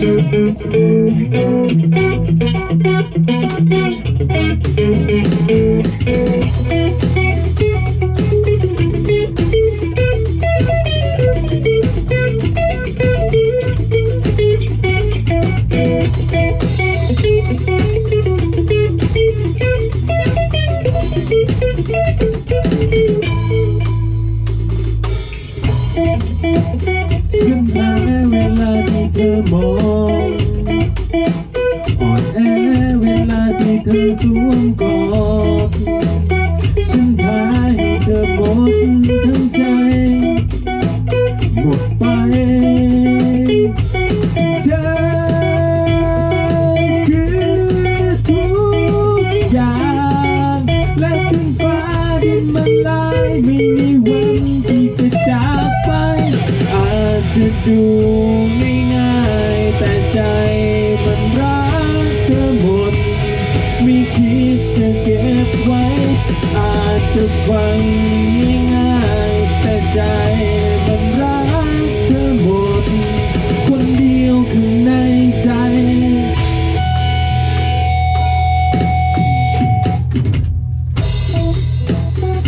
Thank you. ธอมองอ่อนแอเวลาที่เธอสวมกอดฉันพาให้เธอหมดทั้งใจ หมดไปเธอคือทุกอย่าง และถึงฟ้าดินมันลายไม่มีวันที่จะจากไปอาจจะดู ใจมันรักเธอหมดไม่คิดจะเก็บไว้ อาจจะฟังง่ายแต่ใจมันรักเธอหมด คนเดียวข้างในใจ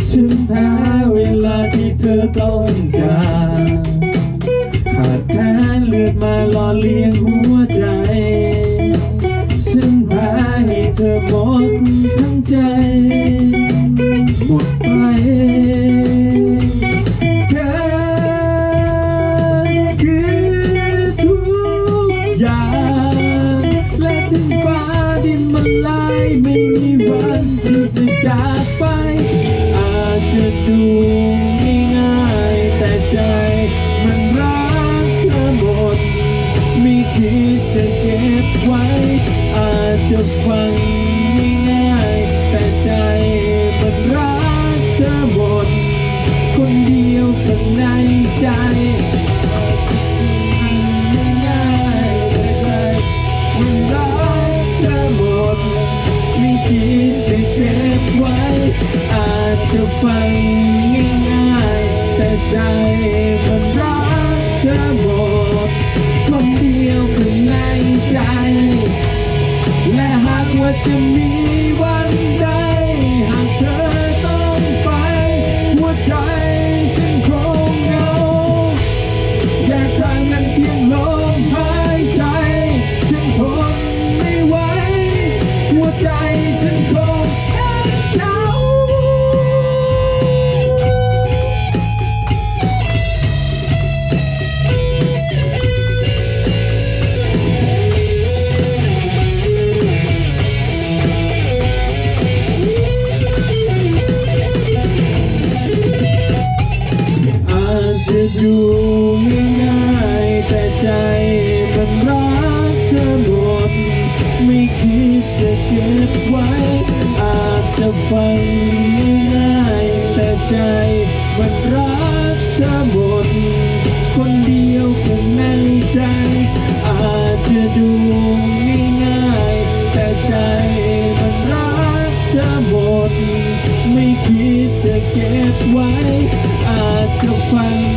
ฉันแพ้เวลาที่เธอต้องจาก ดทั้งใจ หมดไปเธอคือทุกอย่าง และถึงฟ้าดินมันลายไม่มีวันที่จะจากไป อาจจะดูง่ายแต่ใจมันรักเธอหมด ไม่คิดจะเก็บไว้ อาจจะฟัง แต่ใจมันรักเธอหมด คนเดียวข้างในใจง่ายแต่ใจมันรักเธอหมด ไม่คิดจะเก็บไว้ อาจจะฟังง่ายแต่ใจมันรักเธอหมด คนเดียวข้างในใจ และหากว่าจะมีวัน ฟังง่ายแต่ใจมันรักเธอหมด คนเดียวข้างในใจ อาจจะดูง่ายแต่ใจมันรักเธอหมด ไม่คิดจะเก็บไว้ อาจจะฟัง